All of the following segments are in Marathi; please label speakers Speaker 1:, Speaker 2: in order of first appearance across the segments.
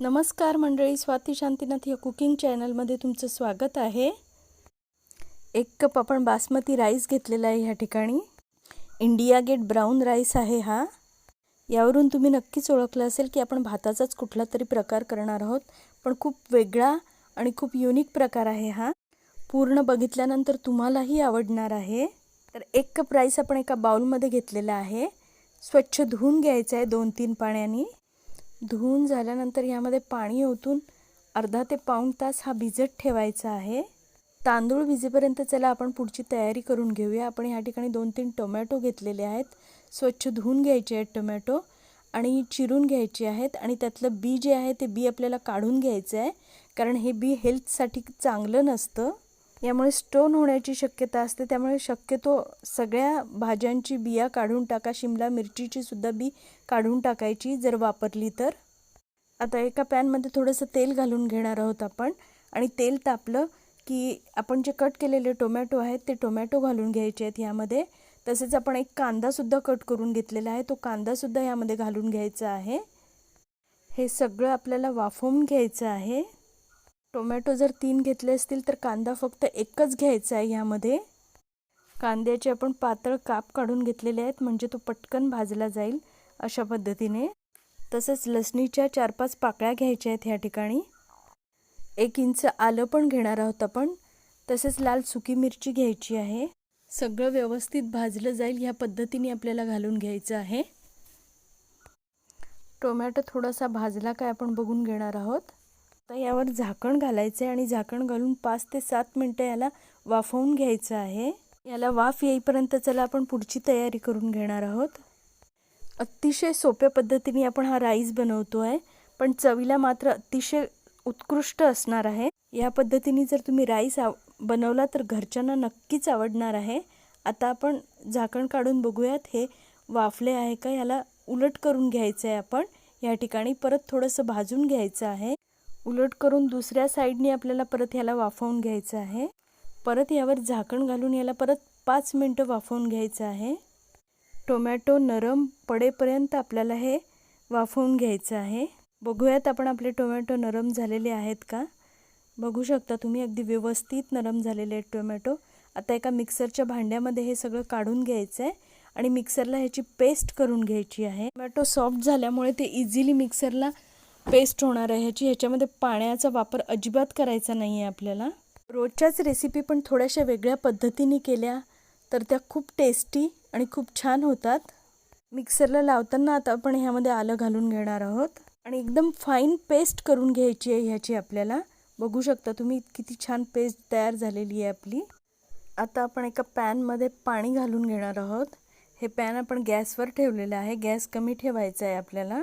Speaker 1: नमस्कार मंडळी स्वाती शांतीनाथ या कुकिंग चॅनलमध्ये तुमचं स्वागत आहे. एक कप आपण बासमती राईस घेतलेला आहे ह्या ठिकाणी. इंडिया गेट ब्राऊन राईस आहे हा. यावरून तुम्ही नक्कीच ओळखलं असेल की आपण भाताचाच कुठला तरी प्रकार करणार आहोत पण खूप वेगळा आणि खूप युनिक प्रकार आहे हा. पूर्ण बघितल्यानंतर तुम्हालाही आवडणार आहे. तर एक कप राईस आपण एका बाउलमध्ये घेतलेला आहे. स्वच्छ धुवून घ्यायचं आहे दोन तीन पाण्याने. धुवून झाल्यानंतर यामध्ये पाणी ओतून अर्धा ते पाऊण तास हा भिजत ठेवायचा आहे. तांदूळ भिजेपर्यंत चला आपण पुढची तयारी करून घेऊया. आपण ह्या ठिकाणी दोन तीन टोमॅटो घेतलेले आहेत. स्वच्छ धुवून घ्यायचे आहेत टोमॅटो आणि चिरून घ्यायचे आहेत आणि त्यातलं बी जे आहे ते बी आपल्याला काढून घ्यायचं आहे. कारण हे बी हेल्थसाठी चांगलं नसतं. यामुळे स्टोन होण्याची शक्यता असते. त्यामुळे शक्यतो सगळ्या भाज्यांची बिया काढून टाका. शिमला मिरचीची सुद्धा बी काढून टाकायची जर वापरली तर. आता एका पॅनमध्ये थोडंसं तेल घालून घेणार आहोत आपण. आणि तेल तापलं की आपण जे कट केलेले टोमॅटो आहेत ते टोमॅटो घालून घ्यायचे आहेत यामध्ये. तसेच आपण एक कांदासुद्धा कट करून घेतलेला आहे. तो कांदासुद्धा यामध्ये घालून घ्यायचा आहे. हे सगळं आपल्याला वाफवून घ्यायचं आहे. टोमॅटो जर तीन घेतले असतील तर कांदा फक्त एकच घ्यायचा आहे ह्यामध्ये. कांद्याचे आपण पातळ काप काढून घेतलेले आहेत म्हणजे तो पटकन भाजला जाईल अशा पद्धतीने. तसंच लसणीच्या चार पाच पाकळ्या घ्यायच्या आहेत ह्या ठिकाणी. एक इंच आलं पण घेणार आहोत आपण. तसेच लाल सुकी मिरची घ्यायची आहे. सगळं व्यवस्थित भाजलं जाईल ह्या पद्धतीने आपल्याला घालून घ्यायचं आहे. टोमॅटो थोडासा भाजला काय आपण बघून घेणार आहोत. तर यावर झाकण घालायचं आहे आणि झाकण घालून पाच ते सात मिनटं याला वाफवून घ्यायचं आहे. याला वाफ येईपर्यंत चला आपण पुढची तयारी करून घेणार आहोत. अतिशय सोप्या पद्धतीने आपण हा राईस बनवतो आहे पण चवीला मात्र अतिशय उत्कृष्ट असणार आहे. या पद्धतीने जर तुम्ही राईस आव बनवला तर घरच्यांना नक्कीच आवडणार आहे. आता आपण झाकण काढून बघूयात हे वाफले आहे का याला उलट करून घ्यायचं आहे आपण. या ठिकाणी परत थोडंसं भाजून घ्यायचं आहे. उलट करून दुसऱ्या साईडने आपल्याला परत ह्याला वाफवून घ्यायचं आहे. परत यावर झाकण घालून याला परत पाच मिनटं वाफवून घ्यायचं आहे. टोमॅटो नरम पडेपर्यंत आपल्याला हे वाफवून घ्यायचं आहे. बघूयात आपण आपले टोमॅटो नरम झालेले आहेत का? बघू शकता तुम्ही अगदी व्यवस्थित नरम झालेले आहेत टोमॅटो. आता एका मिक्सरच्या भांड्यामध्ये हे सगळं काढून घ्यायचं आहे आणि मिक्सरला ह्याची पेस्ट करून घ्यायची आहे. टोमॅटो सॉफ्ट झाल्यामुळे ते इझिली मिक्सरला पेस्ट होणार आहे ह्याची. ह्याच्यामध्ये पाण्याचा वापर अजिबात करायचा नाही आहे आपल्याला. रोजच्याच रेसिपी पण थोड्याशा वेगळ्या पद्धतीने केल्या तर त्या खूप टेस्टी आणि खूप छान होतात. मिक्सरला लावताना आता आपण ह्यामध्ये आलं घालून घेणार आहोत. आणि एकदम फाईन पेस्ट करून घ्यायची आहे ह्याची आपल्याला. बघू शकता तुम्ही किती छान पेस्ट तयार झालेली आहे आपली. आता आपण एका पॅनमध्ये पाणी घालून घेणार आहोत. हे पॅन आपण गॅसवर ठेवलेलं आहे. गॅस कमी ठेवायचा आहे आपल्याला.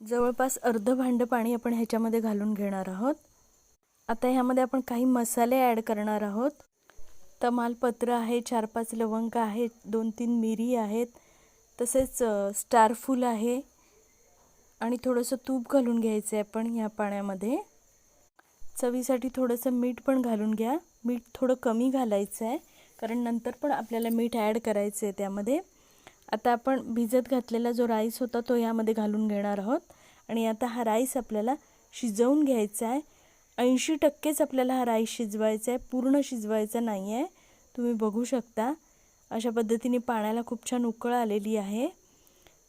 Speaker 1: जवळपास अर्ध भांडं पाणी आपण ह्याच्यामध्ये घालून घेणार आहोत. आता ह्यामध्ये आपण काही मसाले ॲड करणार आहोत. तमालपत्र आहे चार पाच लवंग आहेत दोन तीन मिरी आहेत तसेच स्टारफूल आहे आणि थोडंसं तूप घालून घ्यायचं आहे आपण ह्या पाण्यामध्ये. चवीसाठी थोडंसं मीठ पण घालून घ्या. मीठ थोडं कमी घालायचं आहे कारण नंतर पण आपल्याला मीठ ॲड करायचं आहे त्यामध्ये. आता आपण भिजत घातलेला जो राईस होता तो यामध्ये घालून घेणार आहोत. आणि आता हा राईस आपल्याला शिजवून घ्यायचा आहे. ऐंशी टक्केच आपल्याला हा राईस शिजवायचा आहे. पूर्ण शिजवायचा नाही आहे. तुम्ही बघू शकता. अशा पद्धतीने पाण्याला खूप छान उकळ आलेली आहे.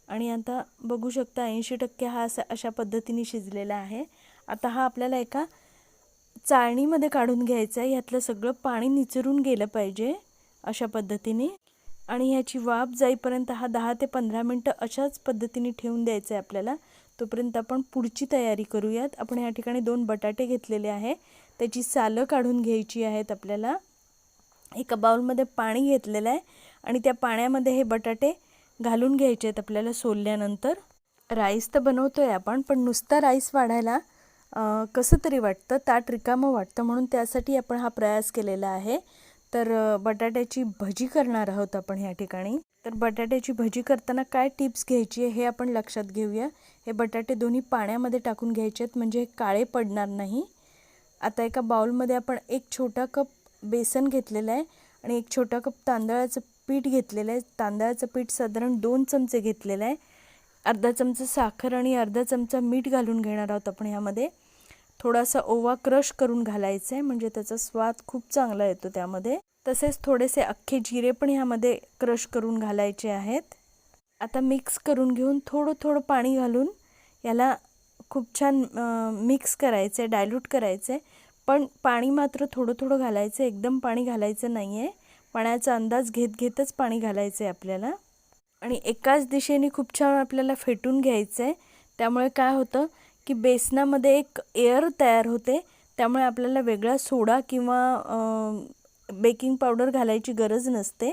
Speaker 1: आणि आता बघू शकता ऐंशी टक्के हा असा अशा पद्धतीने शिजलेला आहे. आता हा आपल्याला एका चाळणीमध्ये काढून घ्यायचं आहे. ह्यातलं सगळं पाणी निचरून गेलं पाहिजे अशा पद्धतीने. आणि ह्याची वाफ जाईपर्यंत हा दहा ते पंधरा मिनटं अशाच पद्धतीने ठेवून द्यायचं आहे आपल्याला. तोपर्यंत आपण पुढची तयारी करूयात. आपण ह्या ठिकाणी दोन बटाटे घेतलेले आहे. त्याची सालं काढून घ्यायची आहेत आपल्याला. एका बाउलमध्ये पाणी घेतलेलं आहे आणि त्या पाण्यामध्ये हे बटाटे घालून घ्यायचे आहेत आपल्याला सोलल्यानंतर. राईस तर बनवतो आहे आपण पण नुसता राईस वाढायला कसं तरी वाटतं? ताट रिकामं वाटतं म्हणून त्यासाठी आपण हा प्रयास केलेला आहे. तर बटाट्याची भजी करणार आहोत आपण ह्या ठिकाणी. तर बटाट्याची भजी करताना काय टिप्स घ्यायची आहे हे आपण लक्षात घेऊया. हे बटाटे दोन्ही पाण्यामध्ये टाकून घ्यायचे आहेत म्हणजे काळे पडणार नाही. आता एका बाउलमध्ये आपण एक छोटा कप बेसन घेतलेलं आहे आणि एक छोटा कप तांदळाचं पीठ घेतलेलं आहे. तांदळाचं पीठ साधारण दोन चमचे घेतलेलं आहे. अर्धा चमचा साखर आणि अर्धा चमचा मीठ घालून घेणार आहोत आपण ह्यामध्ये. थोडासा ओवा क्रश करून घालायचा आहे म्हणजे त्याचा स्वाद खूप चांगला येतो त्यामध्ये. तसेच थोडेसे अख्खे जिरे पण ह्यामध्ये क्रश करून घालायचे आहेत. आता मिक्स करून घेऊन थोडं थोडं पाणी घालून याला खूप छान मिक्स करायचं आहे डायल्यूट करायचं आहे पण पाणी मात्र थोडं थोडं घालायचं आहे एकदम पाणी घालायचं नाही आहे पाण्याचा अंदाज घेत घेतच पाणी घालायचं आहे आपल्याला. आणि एकाच दिशेने खूप छान आपल्याला फेटून घ्यायचं आहे त्यामुळे काय होतं की बेसनामध्ये एक एअर तयार होते. त्यामुळे आपल्याला वेगळा सोडा किंवा बेकिंग पावडर घालायची गरज नसते.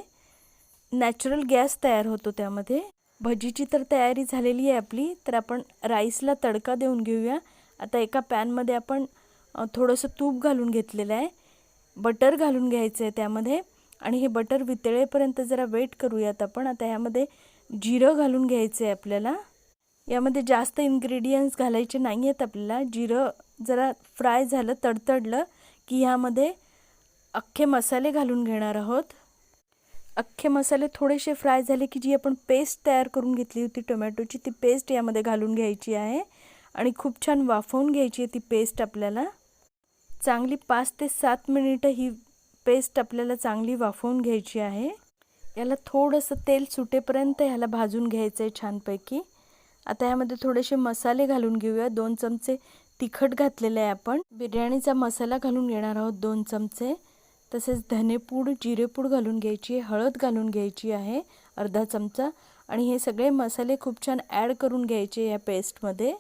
Speaker 1: नॅचरल गॅस तयार होतो त्यामध्ये. भजीची तर तयारी झालेली आहे आपली. तर आपण राईसला तडका देऊन घेऊया. आता एका पॅनमध्ये आपण थोडंसं तूप घालून घेतलेलं आहे. बटर घालून घ्यायचं आहे त्यामध्ये. आणि हे बटर वितळेपर्यंत जरा वेट करूयात आपण. आता ह्यामध्ये जिरं घालून घ्यायचं आहे आपल्याला. यामध्ये जास्त इन्ग्रेडियंट्स घालायचे नाही आहेत आपल्याला. जिरं जरा फ्राय झालं तडतडलं की ह्यामध्ये अख्खे मसाले घालून घेणार आहोत. अख्खे मसाले थोडेसे फ्राय झाले की जी आपण पेस्ट तयार करून घेतली होती टोमॅटोची ती पेस्ट यामध्ये घालून घ्यायची आहे. आणि खूप छान वाफवून घ्यायची आहे ती पेस्ट आपल्याला. चांगली पाच ते सात मिनिटं ही पेस्ट आपल्याला चांगली वाफवून घ्यायची आहे. याला थोडंसं तेल सुटेपर्यंत ह्याला भाजून घ्यायचं आहे छानपैकी. आता ह्यामध्ये थोडेसे मसाले घालून घेऊया. दोन चमचे तिखट घातलेले आहे आपण. बिर्याणीचा मसाला घालून घेणार आहोत दोन चमचे. तसेच धनेपूड जिरेपूड घालून घ्यायची आहे. हळद घालून घ्यायची आहे अर्धा चमचा. आणि हे सगळे मसाले खूप छान ॲड करून घ्यायचे या पेस्टमध्ये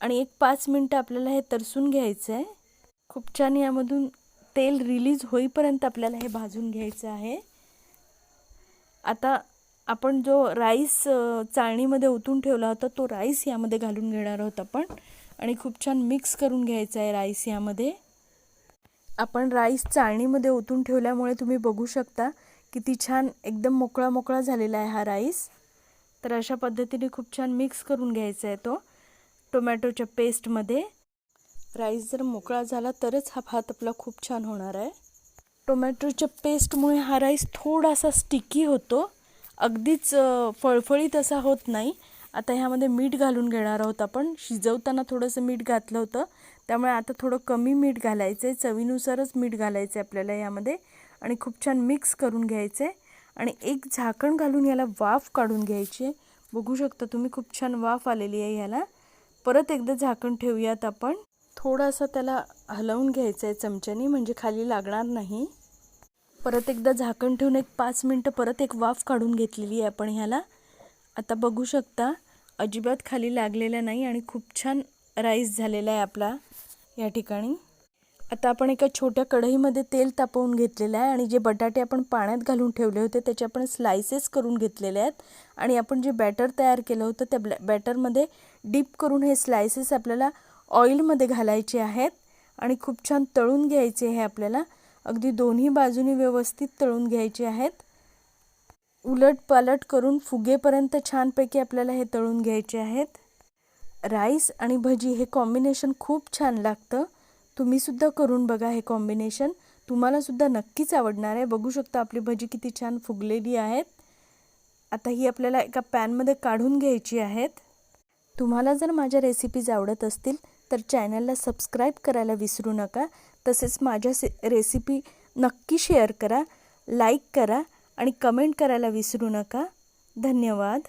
Speaker 1: आणि एक पाच मिनटं आपल्याला हे तरसून घ्यायचं आहे. खूप छान यामधून तेल रिलीज होईपर्यंत आपल्याला हे भाजून घ्यायचं आहे. आता आपण जो राईस चाळणीमध्ये ओतून ठेवला होता तो राईस यामध्ये घालून घेणार आहोत आपण. आणि खूप छान मिक्स करून घ्यायचा आहे राईस यामध्ये. आपण राईस चाळणीमध्ये ओतून ठेवल्यामुळे तुम्ही बघू शकता किती छान एकदम मोकळा मोकळा झालेला आहे हा राईस. तर अशा पद्धतीने खूप छान मिक्स करून घ्यायचा आहे तो टोमॅटोच्या पेस्टमध्ये. राईस जर मोकळा झाला तरच हा भात आपला खूप छान होणार आहे. टोमॅटोच्या पेस्टमुळे हा राईस थोडासा स्टिकी होतो. अगदीच फळफळीत असा होत नाही. आता ह्यामध्ये मीठ घालून घेणार आहोत आपण. शिजवताना थोडंसं मीठ घातलं होतं. त्यामुळे आता थोडं कमी मीठ घालायचं आहे चवीनुसारच मीठ घालायचं आहे आपल्याला यामध्ये आणि खूप छान मिक्स करून घ्यायचं आहे आणि एक झाकण घालून याला वाफ काढून घ्यायची आहे. बघू शकता तुम्ही खूप छान वाफ आलेली आहे याला. परत एकदा झाकण ठेवूयात आपण. थोडासा त्याला हलवून घ्यायचं आहे चमच्यानी म्हणजे खाली लागणार नाही. परत एकदा झाकण ठेवून एक पाच मिनटं परत एक वाफ काढून घेतलेली आहे आपण ह्याला. आता बघू शकता अजिबात खाली लागलेला नाही आणि खूप छान राईस झालेला आहे आपला या ठिकाणी. आता आपण एका छोट्या कढईमध्ये तेल तापवून घेतलेलं आहे आणि जे बटाटे आपण पाण्यात घालून ठेवले होते त्याचे आपण स्लायसेस करून घेतलेले आहेत. आणि आपण जे बॅटर तयार केलं होतं त्या ब्लॅ बॅटरमध्ये डीप करून हे स्लायसेस आपल्याला ऑइलमध्ये घालायचे आहेत. आणि खूप छान तळून घ्यायचे हे आपल्याला. अगदी दोन्ही बाजूनी व्यवस्थित तळून घ्यायचे आहेत. उलट पालट करून फुगेपर्यंत छानपैकी आपल्याला हे तळून घ्यायचे आहेत. राईस आणि भजी हे कॉम्बिनेशन खूप छान लागतं. तुम्हीसुद्धा करून बघा हे कॉम्बिनेशन. तुम्हालासुद्धा नक्कीच आवडणार आहे. बघू शकता आपली भजी किती छान फुगलेली आहेत. आता ही आपल्याला एका पॅनमध्ये काढून घ्यायची आहेत. तुम्हाला जर माझ्या रेसिपीज आवडत असतील तर चॅनलला सबस्क्राईब करायला विसरू नका. तसेच माझ्या से रेसिपी नक्की शेअर करा लाईक करा आणि कमेंट करायला विसरू नका. धन्यवाद.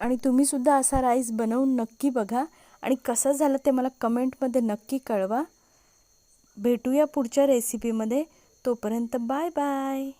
Speaker 1: आणि तुम्हीसुद्धा असा राईस बनवून नक्की बघा आणि कसं झालं ते मला कमेंटमध्ये नक्की कळवा. भेटूया पुढच्या रेसिपीमध्ये तोपर्यंत बाय बाय